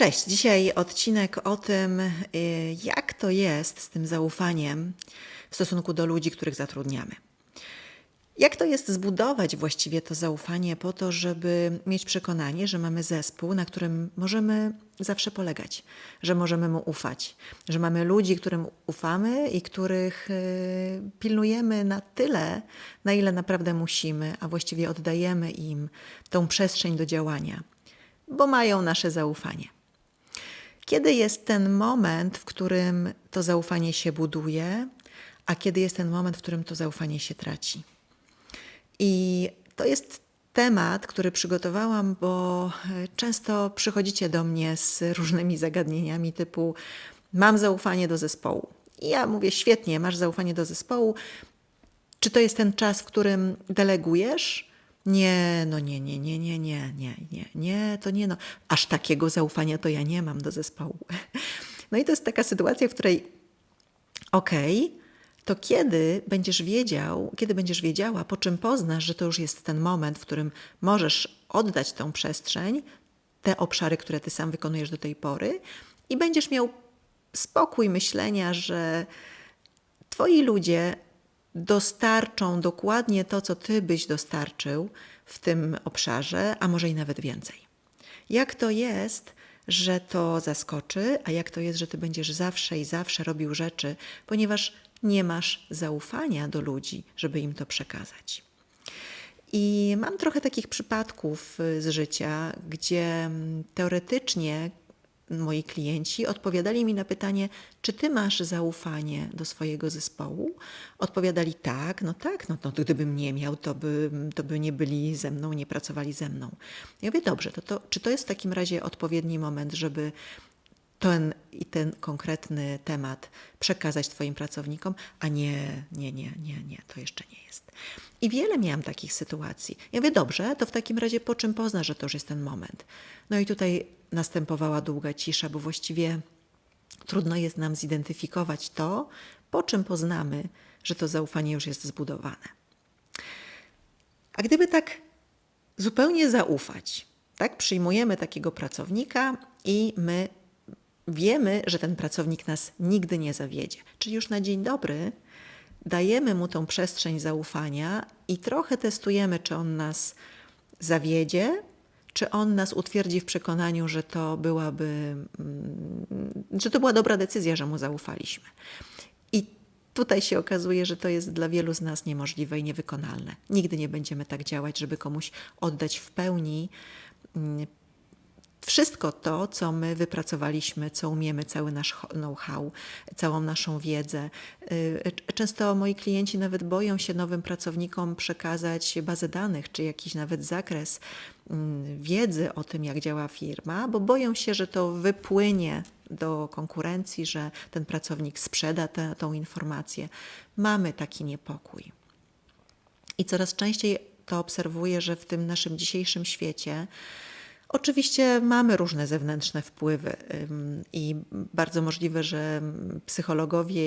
Cześć, dzisiaj odcinek o tym, y, jak to jest z tym zaufaniem w stosunku do ludzi, których zatrudniamy. Jak to jest zbudować właściwie to zaufanie po to, żeby mieć przekonanie, że mamy zespół, na którym możemy zawsze polegać, że możemy mu ufać, że mamy ludzi, którym ufamy i których y, pilnujemy na tyle, na ile naprawdę musimy, a właściwie oddajemy im tą przestrzeń do działania, bo mają nasze zaufanie. Kiedy jest ten moment, w którym to zaufanie się buduje, a kiedy jest ten moment, w którym to zaufanie się traci? I to jest temat, który przygotowałam, bo e, często przychodzicie do mnie z różnymi zagadnieniami typu mam zaufanie do zespołu. I ja mówię, świetnie, masz zaufanie do zespołu. Czy to jest ten czas, w którym delegujesz? Nie, no nie, nie, nie, nie, nie, nie, nie, nie, to nie, no. Aż takiego zaufania to ja nie mam do zespołu. No i to jest taka sytuacja, w której okej, okay, to kiedy będziesz wiedział, kiedy będziesz wiedziała, po czym poznasz, że to już jest ten moment, w którym możesz oddać tą przestrzeń, te obszary, które ty sam wykonujesz do tej pory, i będziesz miał spokój myślenia, że twoi ludzie dostarczą dokładnie to, co ty byś dostarczył w tym obszarze, a może i nawet więcej. Jak to jest, że to zaskoczy, a jak to jest, że ty będziesz zawsze i zawsze robił rzeczy, ponieważ nie masz zaufania do ludzi, żeby im to przekazać. I mam trochę takich przypadków z życia, gdzie teoretycznie moi klienci odpowiadali mi na pytanie, czy ty masz zaufanie do swojego zespołu? Odpowiadali tak, no tak, no, no gdybym nie miał, to by, to by nie byli ze mną, nie pracowali ze mną. Ja mówię, dobrze, to, to, czy to jest w takim razie odpowiedni moment, żeby ten i ten konkretny temat przekazać Twoim pracownikom, a nie, nie, nie, nie, nie, to jeszcze nie jest. I wiele miałam takich sytuacji. Ja mówię, dobrze, to w takim razie po czym pozna, że to już jest ten moment? No i tutaj następowała długa cisza, bo właściwie trudno jest nam zidentyfikować to, po czym poznamy, że to zaufanie już jest zbudowane. A gdyby tak zupełnie zaufać, tak, przyjmujemy takiego pracownika i my wiemy, że ten pracownik nas nigdy nie zawiedzie. Czyli już na dzień dobry dajemy mu tą przestrzeń zaufania i trochę testujemy, czy on nas zawiedzie, czy on nas utwierdzi w przekonaniu, że to byłaby, mm, że to była dobra decyzja, że mu zaufaliśmy. I tutaj się okazuje, że to jest dla wielu z nas niemożliwe i niewykonalne. Nigdy nie będziemy tak działać, żeby komuś oddać w pełni mm, wszystko to, co my wypracowaliśmy, co umiemy, cały nasz know-how, całą naszą wiedzę. Y, często moi klienci nawet boją się nowym pracownikom przekazać bazę danych, czy jakiś nawet zakres mm, wiedzy o tym, jak działa firma, bo boją się, że to wypłynie do konkurencji, że ten pracownik sprzeda tę informację. Mamy taki niepokój. I coraz częściej to obserwuję, że w tym naszym dzisiejszym świecie, Oczywiście mamy różne zewnętrzne wpływy i bardzo możliwe, że psychologowie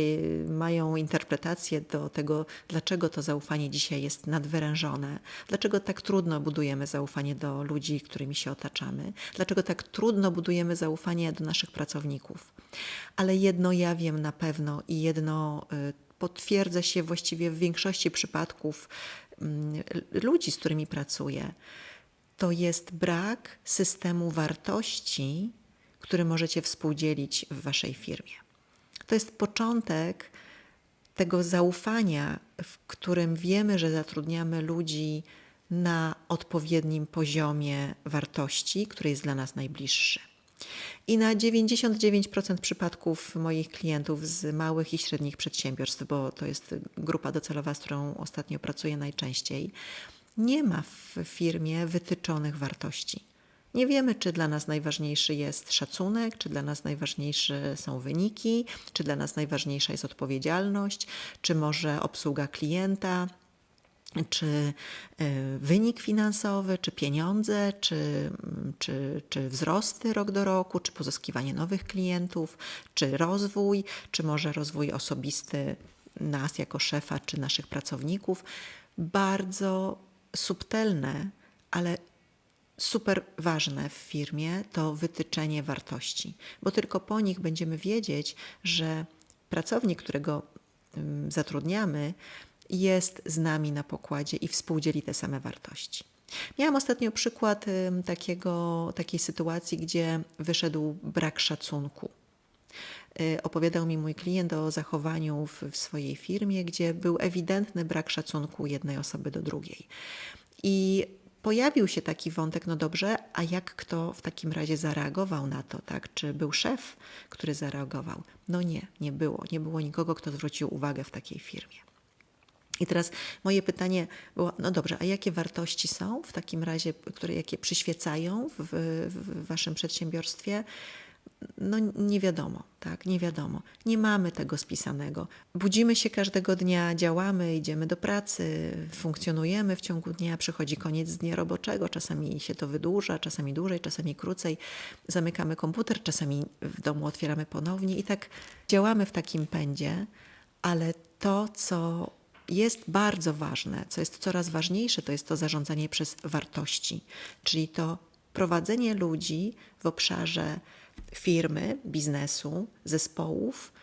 mają interpretację do tego, dlaczego to zaufanie dzisiaj jest nadwyrężone, dlaczego tak trudno budujemy zaufanie do ludzi, którymi się otaczamy, dlaczego tak trudno budujemy zaufanie do naszych pracowników. Ale jedno ja wiem na pewno i jedno y, potwierdza się właściwie w większości przypadków ludzi, z którymi pracuję to jest brak systemu wartości, który możecie współdzielić w waszej firmie. To jest początek tego zaufania, w którym wiemy, że zatrudniamy ludzi na odpowiednim poziomie wartości, który jest dla nas najbliższy. I na 99% przypadków moich klientów z małych i średnich przedsiębiorstw, bo to jest grupa docelowa, z którą ostatnio pracuję najczęściej, nie ma w firmie wytyczonych wartości. Nie wiemy, czy dla nas najważniejszy jest szacunek, czy dla nas najważniejsze są wyniki, czy dla nas najważniejsza jest odpowiedzialność, czy może obsługa klienta, czy e, wynik finansowy, czy pieniądze, czy, czy, czy wzrosty rok do roku, czy pozyskiwanie nowych klientów, czy rozwój, czy może rozwój osobisty nas jako szefa, czy naszych pracowników. Bardzo subtelne, ale super ważne w firmie, to wytyczenie wartości, bo tylko po nich będziemy wiedzieć, że pracownik, którego ym, zatrudniamy, jest z nami na pokładzie i współdzieli te same wartości. Miałam ostatnio przykład takiego, takiej sytuacji, gdzie wyszedł brak szacunku. Y, Opowiadał mi mój klient o zachowaniu w, w swojej firmie, gdzie był ewidentny brak szacunku jednej osoby do drugiej. I pojawił się taki wątek, no dobrze, a jak kto w takim razie zareagował na to, tak? Czy był szef, który zareagował? No nie, nie było. Nie było nikogo, kto zwrócił uwagę w takiej firmie. I teraz moje pytanie było, no dobrze, a jakie wartości są w takim razie, które jakie przyświecają w, w waszym przedsiębiorstwie? No nie wiadomo, tak, nie wiadomo. Nie mamy tego spisanego. Budzimy się każdego dnia, działamy, idziemy do pracy, funkcjonujemy w ciągu dnia, przychodzi koniec dnia roboczego, czasami się to wydłuża, czasami dłużej, czasami krócej. Zamykamy komputer, czasami w domu otwieramy ponownie i tak działamy w takim pędzie, ale to, co jest bardzo ważne, co jest coraz ważniejsze, to jest to zarządzanie przez wartości, czyli to prowadzenie ludzi w obszarze firmy, biznesu, zespołów,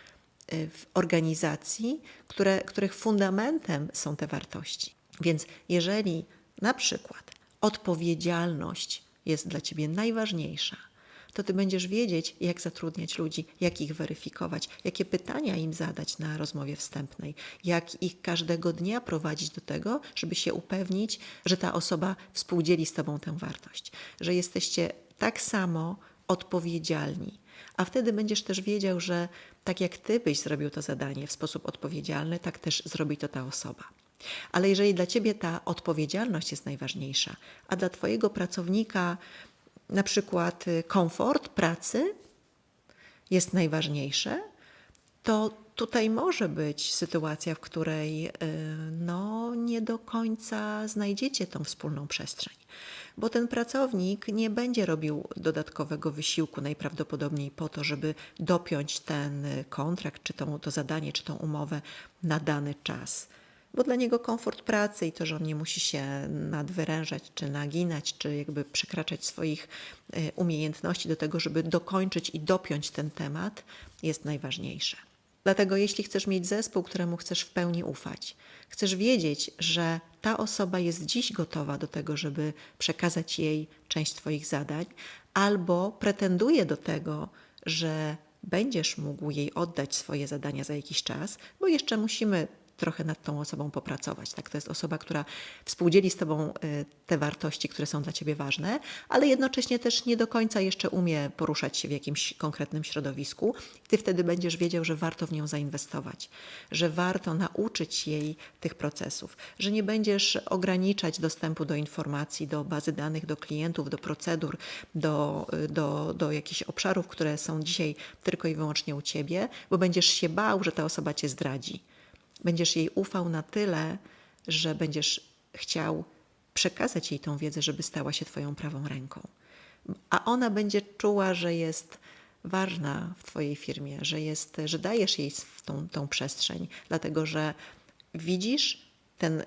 y, w organizacji, które, których fundamentem są te wartości. Więc jeżeli na przykład odpowiedzialność jest dla ciebie najważniejsza, to ty będziesz wiedzieć, jak zatrudniać ludzi, jak ich weryfikować, jakie pytania im zadać na rozmowie wstępnej, jak ich każdego dnia prowadzić do tego, żeby się upewnić, że ta osoba współdzieli z tobą tę wartość, że jesteście tak samo odpowiedzialni. A wtedy będziesz też wiedział, że tak jak ty byś zrobił to zadanie w sposób odpowiedzialny, tak też zrobi to ta osoba. Ale jeżeli dla ciebie ta odpowiedzialność jest najważniejsza, a dla twojego pracownika na przykład y, komfort pracy jest najważniejsze, to tutaj może być sytuacja, w której y, no, nie do końca znajdziecie tą wspólną przestrzeń, bo ten pracownik nie będzie robił dodatkowego wysiłku najprawdopodobniej po to, żeby dopiąć ten kontrakt, czy to, to zadanie, czy tą umowę na dany czas bo dla niego komfort pracy i to, że on nie musi się nadwyrężać, czy naginać, czy jakby przekraczać swoich y, umiejętności do tego, żeby dokończyć i dopiąć ten temat, jest najważniejsze. Dlatego, jeśli chcesz mieć zespół, któremu chcesz w pełni ufać, chcesz wiedzieć, że ta osoba jest dziś gotowa do tego, żeby przekazać jej część Twoich zadań, albo pretenduje do tego, że będziesz mógł jej oddać swoje zadania za jakiś czas, bo jeszcze musimy trochę nad tą osobą popracować. Tak? To jest osoba, która współdzieli z Tobą y, te wartości, które są dla Ciebie ważne, ale jednocześnie też nie do końca jeszcze umie poruszać się w jakimś konkretnym środowisku. Ty wtedy będziesz wiedział, że warto w nią zainwestować, że warto nauczyć jej tych procesów, że nie będziesz ograniczać dostępu do informacji, do bazy danych, do klientów, do procedur, do, y, do, do jakichś obszarów, które są dzisiaj tylko i wyłącznie u Ciebie, bo będziesz się bał, że ta osoba Cię zdradzi będziesz jej ufał na tyle, że będziesz chciał przekazać jej tą wiedzę, żeby stała się Twoją prawą ręką. A ona będzie czuła, że jest ważna w Twojej firmie, że, jest, że dajesz jej tą, tą przestrzeń, dlatego że widzisz ten,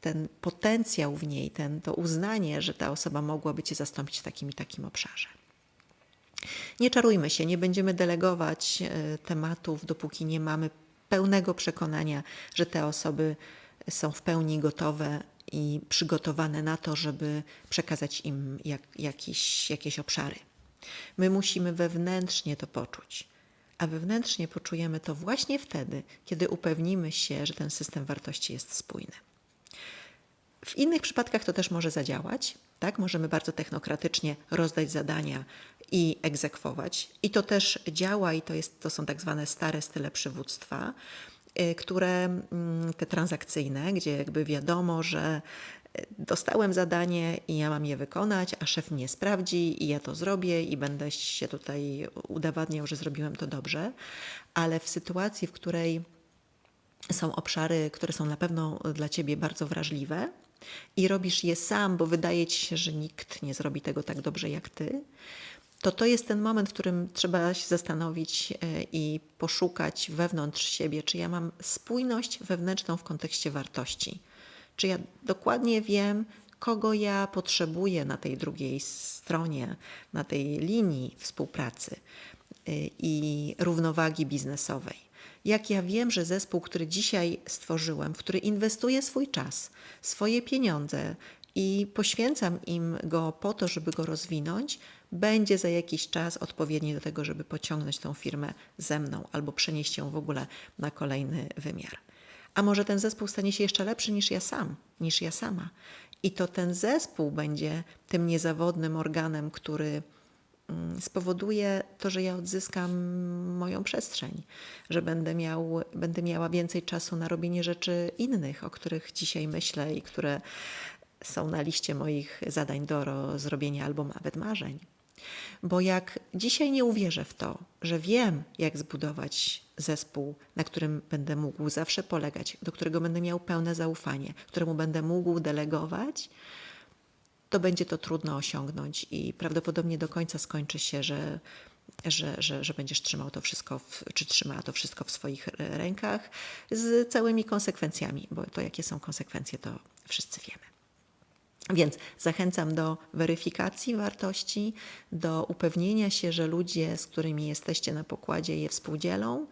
ten potencjał w niej, ten, to uznanie, że ta osoba mogłaby Cię zastąpić w takim i takim obszarze. Nie czarujmy się, nie będziemy delegować e, tematów, dopóki nie mamy pełnego przekonania, że te osoby są w pełni gotowe i przygotowane na to, żeby przekazać im jak, jakiś, jakieś obszary. My musimy wewnętrznie to poczuć, a wewnętrznie poczujemy to właśnie wtedy, kiedy upewnimy się, że ten system wartości jest spójny. W innych przypadkach to też może zadziałać. Tak? Możemy bardzo technokratycznie rozdać zadania i egzekwować. I to też działa, i to, jest, to są tak zwane stare style przywództwa, y, które mm, te transakcyjne, gdzie jakby wiadomo, że y, dostałem zadanie i ja mam je wykonać, a szef mnie sprawdzi i ja to zrobię i będę się tutaj udowadniał, że zrobiłem to dobrze. Ale w sytuacji, w której są obszary, które są na pewno dla ciebie bardzo wrażliwe, i robisz je sam, bo wydaje ci się, że nikt nie zrobi tego tak dobrze jak ty, to to jest ten moment, w którym trzeba się zastanowić e, i poszukać wewnątrz siebie, czy ja mam spójność wewnętrzną w kontekście wartości. Czy ja dokładnie wiem, kogo ja potrzebuję na tej drugiej stronie, na tej linii współpracy y, i równowagi biznesowej. Jak ja wiem, że zespół, który dzisiaj stworzyłem, w który inwestuję swój czas, swoje pieniądze i poświęcam im go po to, żeby go rozwinąć, będzie za jakiś czas odpowiedni do tego, żeby pociągnąć tą firmę ze mną albo przenieść ją w ogóle na kolejny wymiar. A może ten zespół stanie się jeszcze lepszy niż ja sam, niż ja sama. I to ten zespół będzie tym niezawodnym organem, który spowoduje to, że ja odzyskam moją przestrzeń, że będę, miał, będę miała więcej czasu na robienie rzeczy innych, o których dzisiaj myślę i które są na liście moich zadań do ro- zrobienia albo nawet marzeń. Bo jak dzisiaj nie uwierzę w to, że wiem, jak zbudować zespół, na którym będę mógł zawsze polegać, do którego będę miał pełne zaufanie, któremu będę mógł delegować, to będzie to trudno osiągnąć i prawdopodobnie do końca skończy się, że, że, że, że będziesz trzymał to wszystko, w, czy trzymała to wszystko w swoich rękach z całymi konsekwencjami, bo to jakie są konsekwencje, to wszyscy wiemy. Więc zachęcam do weryfikacji wartości, do upewnienia się, że ludzie, z którymi jesteście na pokładzie, je współdzielą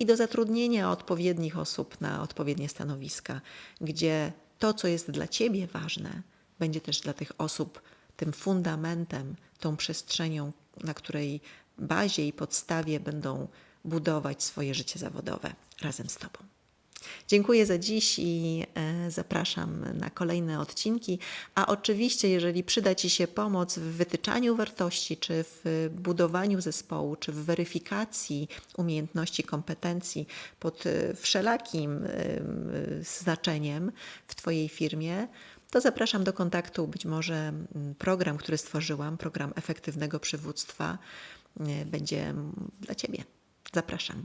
i do zatrudnienia odpowiednich osób na odpowiednie stanowiska, gdzie to, co jest dla Ciebie ważne, będzie też dla tych osób tym fundamentem, tą przestrzenią, na której bazie i podstawie będą budować swoje życie zawodowe razem z Tobą. Dziękuję za dziś i e, zapraszam na kolejne odcinki. A oczywiście, jeżeli przyda Ci się pomoc w wytyczaniu wartości, czy w budowaniu zespołu, czy w weryfikacji umiejętności, kompetencji pod e, wszelakim e, znaczeniem w Twojej firmie, to zapraszam do kontaktu. Być może mm, program, który stworzyłam, program efektywnego przywództwa, będzie dla Ciebie. Zapraszam.